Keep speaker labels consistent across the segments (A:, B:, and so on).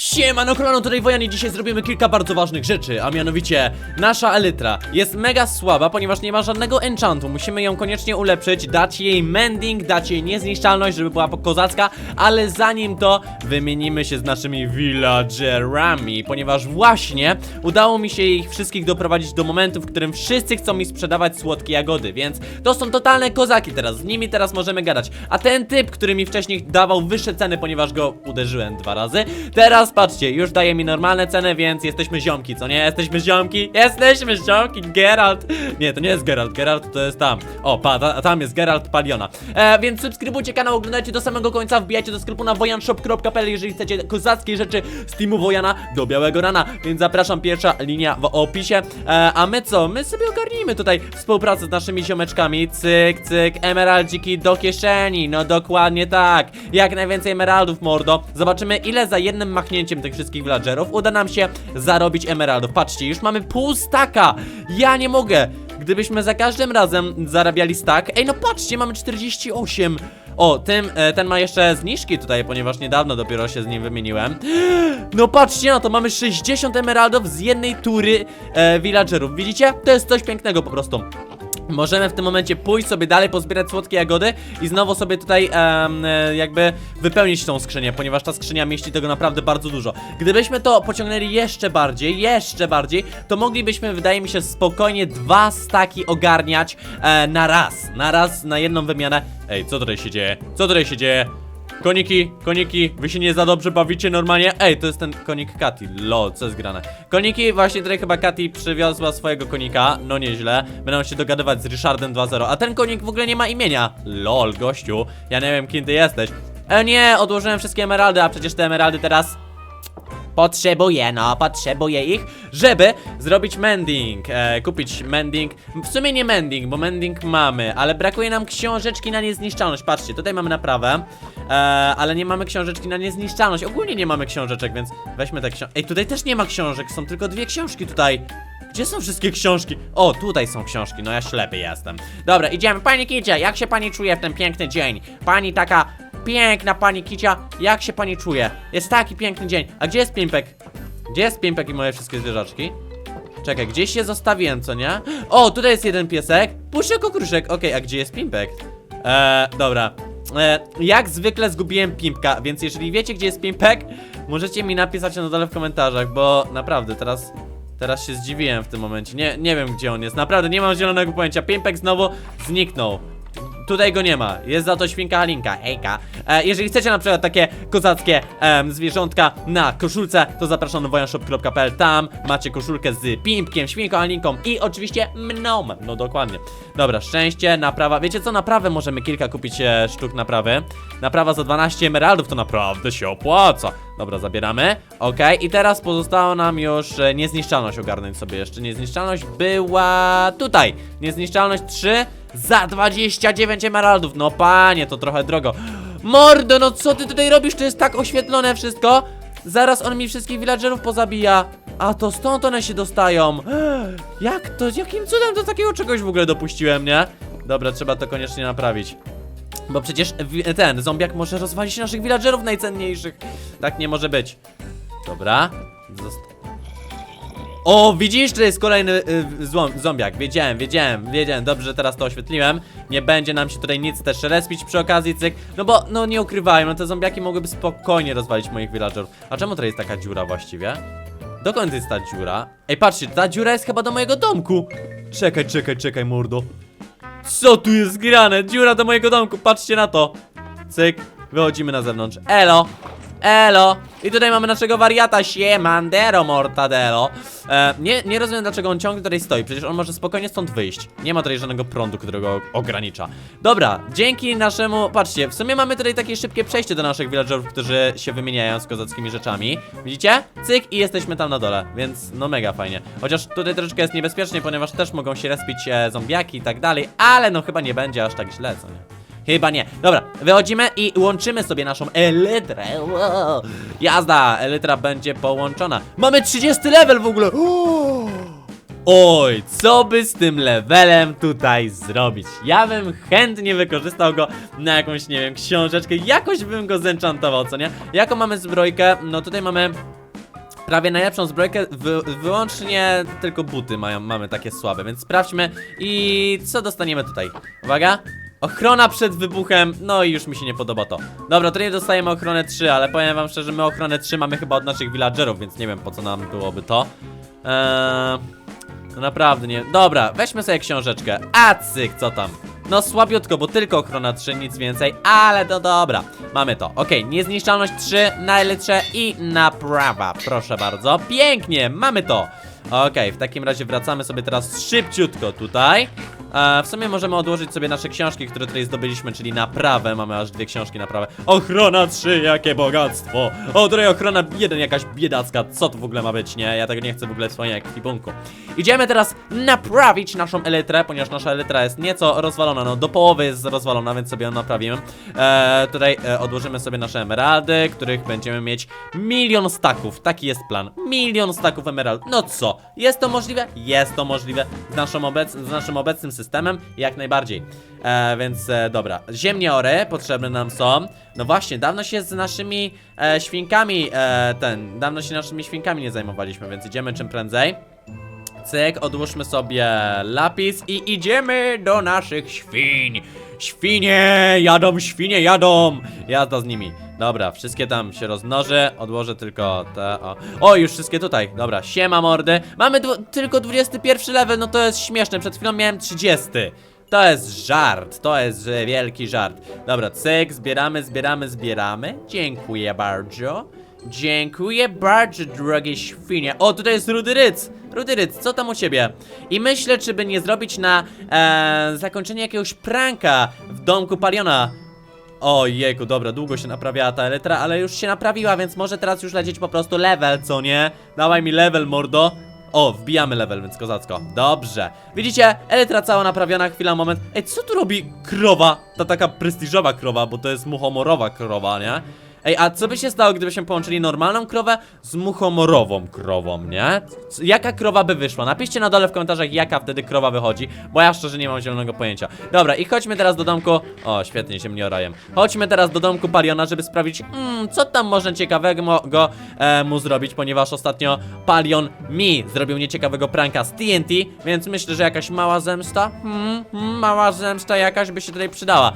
A: Siemano kolano, tutaj Wojan i dzisiaj zrobimy kilka bardzo ważnych rzeczy, a mianowicie nasza Elytra jest mega słaba, ponieważ nie ma żadnego enchantu, musimy ją koniecznie ulepszyć, dać jej mending, dać jej niezniszczalność, żeby była kozacka, ale zanim to wymienimy się z naszymi villagerami, ponieważ właśnie udało mi się ich wszystkich doprowadzić do momentu, w którym wszyscy chcą mi sprzedawać słodkie jagody, więc to są totalne kozaki teraz, z nimi teraz możemy gadać, a ten typ, który mi wcześniej dawał wyższe ceny, ponieważ go uderzyłem dwa razy, teraz patrzcie, już daje mi normalne ceny, więc jesteśmy ziomki, co nie? Jesteśmy ziomki? Jesteśmy ziomki, Geralt! Nie, to nie jest Geralt, Geralt to jest tam. O, pa, ta, tam jest Geralt Paliona. E, więc subskrybujcie kanał, oglądajcie do samego końca, wbijajcie do sklepu na wojanshop.pl, jeżeli chcecie kozackie rzeczy z teamu Wojana do białego rana, więc zapraszam, pierwsza linia w opisie. E, a my co? My sobie ogarnijmy tutaj współpracę z naszymi ziomeczkami, cyk, cyk, emeraldziki do kieszeni, no dokładnie tak. Jak najwięcej emeraldów, mordo. Zobaczymy, ile za jednym machnięciem tych wszystkich villagerów uda nam się zarobić emeraldów. Patrzcie, już mamy pół staka. Ja nie mogę. Gdybyśmy za każdym razem zarabiali stack. Ej, no patrzcie, mamy 48. O, e, ten ma jeszcze zniżki tutaj, ponieważ niedawno dopiero się z nim wymieniłem. No patrzcie na to, mamy 60 emeraldów z jednej tury e, villagerów. Widzicie? To jest coś pięknego po prostu. Możemy w tym momencie pójść sobie dalej, pozbierać słodkie jagody i znowu sobie tutaj e, jakby wypełnić tą skrzynię, ponieważ ta skrzynia mieści tego naprawdę bardzo dużo. Gdybyśmy to pociągnęli jeszcze bardziej, jeszcze bardziej, to moglibyśmy, wydaje mi się, spokojnie dwa staki ogarniać e, na raz. Na raz, na jedną wymianę. Ej, co tutaj się dzieje? Co tutaj się dzieje? Koniki, koniki, wy się nie za dobrze bawicie normalnie? Ej, to jest ten konik Kati, lol, co jest grane? Koniki, właśnie tutaj chyba Kati przywiozła swojego konika, no nieźle. Będą się dogadywać z Ryszardem 2.0, a ten konik w ogóle nie ma imienia. Lol, gościu, ja nie wiem kim ty jesteś. E, nie, odłożyłem wszystkie emeraldy, a przecież te emeraldy teraz Potrzebuję, no, potrzebuję ich, żeby zrobić mending, e, kupić mending, w sumie nie mending, bo mending mamy, ale brakuje nam książeczki na niezniszczalność, patrzcie, tutaj mamy naprawę, e, ale nie mamy książeczki na niezniszczalność, ogólnie nie mamy książeczek, więc weźmy te książki, ej, tutaj też nie ma książek, są tylko dwie książki tutaj, gdzie są wszystkie książki? O, tutaj są książki, no ja ślepy jestem. Dobra, idziemy. Pani Kicia, jak się pani czuje w ten piękny dzień? Pani taka piękna pani Kicia, jak się pani czuje? Jest taki piękny dzień. A gdzie jest Pimpek? Gdzie jest Pimpek i moje wszystkie zwierzaczki? Czekaj, gdzieś się zostawiłem, co nie? O, tutaj jest jeden piesek. Puszek okruszek. Okej, a gdzie jest Pimpek? Eee, dobra. E, jak zwykle zgubiłem Pimpka, więc jeżeli wiecie, gdzie jest Pimpek, możecie mi napisać na dole w komentarzach, bo naprawdę teraz Teraz się zdziwiłem w tym momencie. Nie, nie wiem gdzie on jest. Naprawdę nie mam zielonego pojęcia. Pimpek znowu zniknął. Tutaj go nie ma. Jest za to świnka Halinka. Hejka. E, jeżeli chcecie na przykład takie kozackie em, zwierzątka na koszulce, to zapraszam na wojanshop.pl. Tam macie koszulkę z Pimpkiem, świnką Halinką i oczywiście mną. No dokładnie. Dobra, szczęście, naprawa. Wiecie co? Naprawę możemy kilka kupić e, sztuk naprawy. Naprawa za 12 emeraldów to naprawdę się opłaca. Dobra, zabieramy. Okej, i teraz pozostało nam już e, niezniszczalność ogarnąć sobie jeszcze. Niezniszczalność była tutaj. Niezniszczalność 3 za 29 emeraldów. No panie, to trochę drogo. Mordo, no co ty tutaj robisz? To jest tak oświetlone wszystko. Zaraz on mi wszystkich villagerów pozabija. A to stąd one się dostają. Jak to? Jakim cudem do takiego czegoś w ogóle dopuściłem, nie? Dobra, trzeba to koniecznie naprawić. Bo przecież ten zombiak może rozwalić naszych villagerów najcenniejszych. Tak nie może być. Dobra. Zost o, widzisz, to jest kolejny y, złom, zombiak. Wiedziałem, wiedziałem, wiedziałem. Dobrze, że teraz to oświetliłem. Nie będzie nam się tutaj nic też respić przy okazji, cyk. No bo, no nie ukrywajmy, no te zombiaki mogłyby spokojnie rozwalić moich villagerów. A czemu tutaj jest taka dziura właściwie? Dokąd jest ta dziura? Ej, patrzcie, ta dziura jest chyba do mojego domku. Czekaj, czekaj, czekaj, mordo. Co tu jest grane? Dziura do mojego domku, patrzcie na to. Cyk, wychodzimy na zewnątrz. Elo! Elo! I tutaj mamy naszego wariata, siemandero mortadelo. E, nie, nie rozumiem dlaczego on ciągle tutaj stoi, przecież on może spokojnie stąd wyjść. Nie ma tutaj żadnego prądu, którego ogranicza. Dobra, dzięki naszemu, patrzcie, w sumie mamy tutaj takie szybkie przejście do naszych villagerów, którzy się wymieniają z kozackimi rzeczami. Widzicie? Cyk i jesteśmy tam na dole, więc no mega fajnie. Chociaż tutaj troszeczkę jest niebezpiecznie, ponieważ też mogą się respić e, zombiaki i tak dalej, ale no chyba nie będzie aż tak źle, co nie? Chyba nie. Dobra, wychodzimy i łączymy sobie naszą elytrę. Jazda, elytra będzie połączona. Mamy 30 level w ogóle. Oj, co by z tym levelem tutaj zrobić? Ja bym chętnie wykorzystał go na jakąś, nie wiem, książeczkę, jakoś bym go zenchantował, co nie? Jaką mamy zbrojkę? No tutaj mamy prawie najlepszą zbrojkę, wy, wyłącznie tylko buty mają, mamy takie słabe, więc sprawdźmy i co dostaniemy tutaj. Uwaga! Ochrona przed wybuchem, no i już mi się nie podoba to. Dobra, to nie dostajemy ochronę 3, ale powiem wam szczerze, my ochronę 3 mamy chyba od naszych villagerów, więc nie wiem po co nam byłoby to. Eee, no naprawdę nie. Dobra, weźmy sobie książeczkę. A cyk, co tam? No słabiutko, bo tylko ochrona 3, nic więcej, ale to dobra. Mamy to. Okej, niezniszczalność 3, najlepsze i naprawa. Proszę bardzo. Pięknie, mamy to. Okej, w takim razie wracamy sobie teraz szybciutko tutaj. E, w sumie możemy odłożyć sobie nasze książki, które tutaj zdobyliśmy, czyli naprawę. Mamy aż dwie książki naprawę. Ochrona 3, jakie bogactwo! O, tutaj ochrona 1, jakaś biedacka. Co to w ogóle ma być, nie? Ja tego nie chcę w ogóle w swoim ekwipunku. Idziemy teraz naprawić naszą elytrę, ponieważ nasza elytra jest nieco rozwalona. No, do połowy jest rozwalona, więc sobie ją naprawimy. E, tutaj e, odłożymy sobie nasze emeraldy, których będziemy mieć milion staków. Taki jest plan. Milion staków emerald. No co? Jest to możliwe? Jest to możliwe z, naszą obec z naszym obecnym systemem, jak najbardziej. E, więc e, dobra, ziemniory potrzebne nam są. No właśnie, dawno się z naszymi e, świnkami, e, ten, dawno się naszymi świnkami nie zajmowaliśmy, więc idziemy czym prędzej. Cyk, odłóżmy sobie lapis i idziemy do naszych świń. Świnie, jadą, świnie, jadą. Jazda z nimi. Dobra, wszystkie tam się rozmnoży. Odłożę tylko te. O, o już wszystkie tutaj. Dobra, siema mordy. Mamy tylko 21 level, no to jest śmieszne. Przed chwilą miałem 30. To jest żart, to jest wielki żart. Dobra, cyk, zbieramy, zbieramy, zbieramy. Dziękuję bardzo. Dziękuję bardzo, drogie świnie. O, tutaj jest Rudy Ryc. Rudy Ryc, co tam u ciebie? I myślę, czy by nie zrobić na e, zakończenie jakiegoś pranka w domku Paliona. O jejku, dobra, długo się naprawiała ta elytra, ale już się naprawiła, więc może teraz już lecieć po prostu level, co nie? Dawaj mi level, mordo. O, wbijamy level, więc kozacko. Dobrze. Widzicie? Elytra cała naprawiona, chwila, moment. Ej, co tu robi krowa? Ta taka prestiżowa krowa, bo to jest muchomorowa krowa, nie? Ej, a co by się stało, gdybyśmy połączyli normalną krowę z muchomorową krową, nie? Jaka krowa by wyszła? Napiszcie na dole w komentarzach, jaka wtedy krowa wychodzi, bo ja szczerze nie mam zielonego pojęcia. Dobra, i chodźmy teraz do domku... O, świetnie się mnie orajem. Chodźmy teraz do domku Paliona, żeby sprawdzić, mm, co tam można ciekawego go, e, mu zrobić, ponieważ ostatnio Palion mi zrobił nieciekawego pranka z TNT, więc myślę, że jakaś mała zemsta, hmm, hmm, mała zemsta jakaś by się tutaj przydała.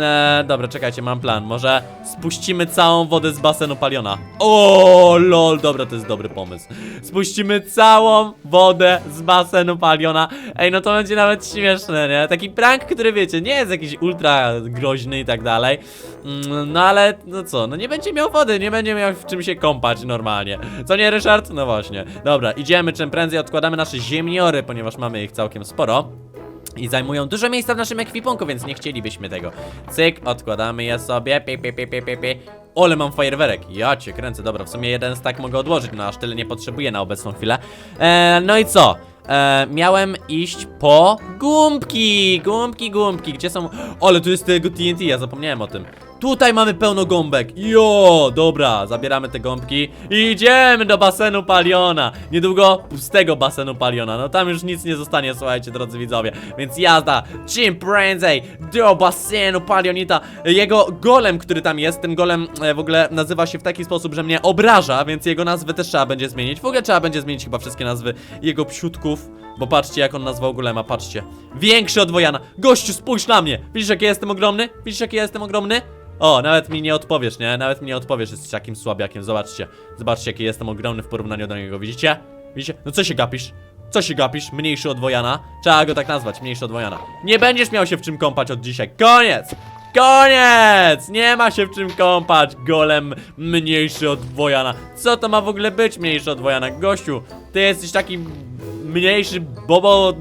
A: E, dobra, czekajcie, mam plan. Może spuścimy całą wodę z basenu Paliona. O, lol, dobra, to jest dobry pomysł. Spuścimy całą wodę z basenu Paliona. Ej, no to będzie nawet śmieszne, nie? Taki prank, który wiecie, nie jest jakiś ultra groźny i tak dalej. Mm, No ale, no co, no nie będzie miał wody, nie będzie miał w czym się kąpać normalnie. Co nie, Ryszard? No właśnie. Dobra, idziemy czym prędzej, odkładamy nasze ziemniory, ponieważ mamy ich całkiem sporo. I zajmują dużo miejsca w naszym ekwipunku, więc nie chcielibyśmy tego. Cyk, odkładamy je sobie. Pi, pi, pi, pi, pi, pi. Ole, mam fajerwerek. Ja cię kręcę, dobra, w sumie jeden stack mogę odłożyć, no aż tyle nie potrzebuję na obecną chwilę. E, no i co? E, miałem iść po gąbki, gąbki, gąbki, gdzie są... Ale tu jest tego TNT, ja zapomniałem o tym. Tutaj mamy pełno gąbek. Jo, dobra, zabieramy te gąbki i idziemy do basenu Paliona. Niedługo pustego basenu Paliona. No tam już nic nie zostanie, słuchajcie, drodzy widzowie. Więc jazda, czym prędzej do basenu Palionita. Jego golem, który tam jest, ten golem e, w ogóle nazywa się w taki sposób, że mnie obraża, więc jego nazwę też trzeba będzie zmienić. W ogóle trzeba będzie zmienić chyba wszystkie nazwy jego psiutków. Bo patrzcie, jak on nazwał golema, patrzcie. Większy od Wojana. Gościu, spójrz na mnie. Widzisz, jaki jestem ogromny? Widzisz, jaki jestem ogromny? O, nawet mi nie odpowiesz, nie? Nawet mi nie odpowiesz, jesteś takim słabiakiem. Zobaczcie. Zobaczcie, jaki jestem ogromny w porównaniu do niego. Widzicie? Widzicie? No co się gapisz? Co się gapisz? Mniejszy od Wojana? Trzeba go tak nazwać, mniejszy od Wojana. Nie będziesz miał się w czym kąpać od dzisiaj. Koniec! Koniec! Nie ma się w czym kąpać, golem mniejszy od Wojana. Co to ma w ogóle być mniejszy od Wojana? Gościu, ty jesteś taki mniejszy, bobo...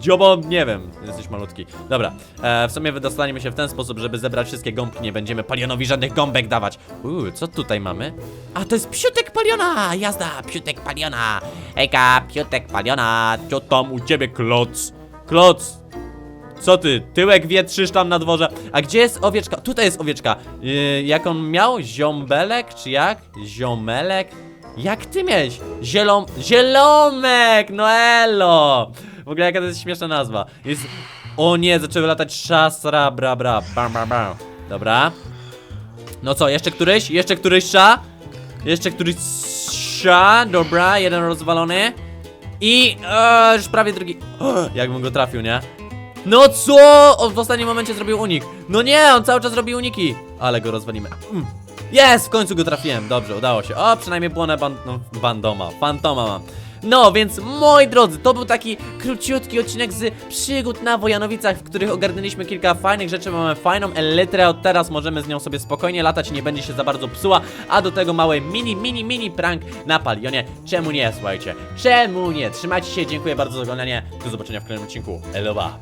A: Dziobo, nie wiem, jesteś malutki. Dobra, e, w sumie wydostaniemy się w ten sposób, żeby zebrać wszystkie gąbki, nie będziemy palionowi żadnych gąbek dawać. Uuu, co tutaj mamy? A, to jest psiutek paliona! Jazda, psiutek paliona! Ejka, psiutek paliona! Co tam u ciebie, kloc? Kloc! Co ty? Tyłek wietrzysz tam na dworze. A gdzie jest owieczka? Tutaj jest owieczka. Yy, jak on miał? Ziombelek, czy jak? Ziomelek? Jak ty miałeś? Zielom... Zielomek! No! W ogóle jaka to jest śmieszna nazwa. Jest... O nie, zaczęły latać szasra, bra, bra, bam, bam, bam. Dobra. No co, jeszcze któryś? Jeszcze któryś sza? Jeszcze któryś sza? Dobra, jeden rozwalony. I... E, już prawie drugi... O, jakbym go trafił, nie? No co? On w ostatnim momencie zrobił unik. No nie, on cały czas robi uniki. Ale go rozwalimy. Mm. Jest, w końcu go trafiłem. Dobrze, udało się. O, przynajmniej błonę ban no, bandoma. Fantoma mam. No, więc moi drodzy, to był taki króciutki odcinek z przygód na Wojanowicach, w których ogarnęliśmy kilka fajnych rzeczy. Mamy fajną elytrę, od teraz możemy z nią sobie spokojnie latać, nie będzie się za bardzo psuła. A do tego mały mini, mini, mini prank na palionie. Czemu nie, słuchajcie? Czemu nie? Trzymajcie się, dziękuję bardzo za oglądanie. Do zobaczenia w kolejnym odcinku. Elowa.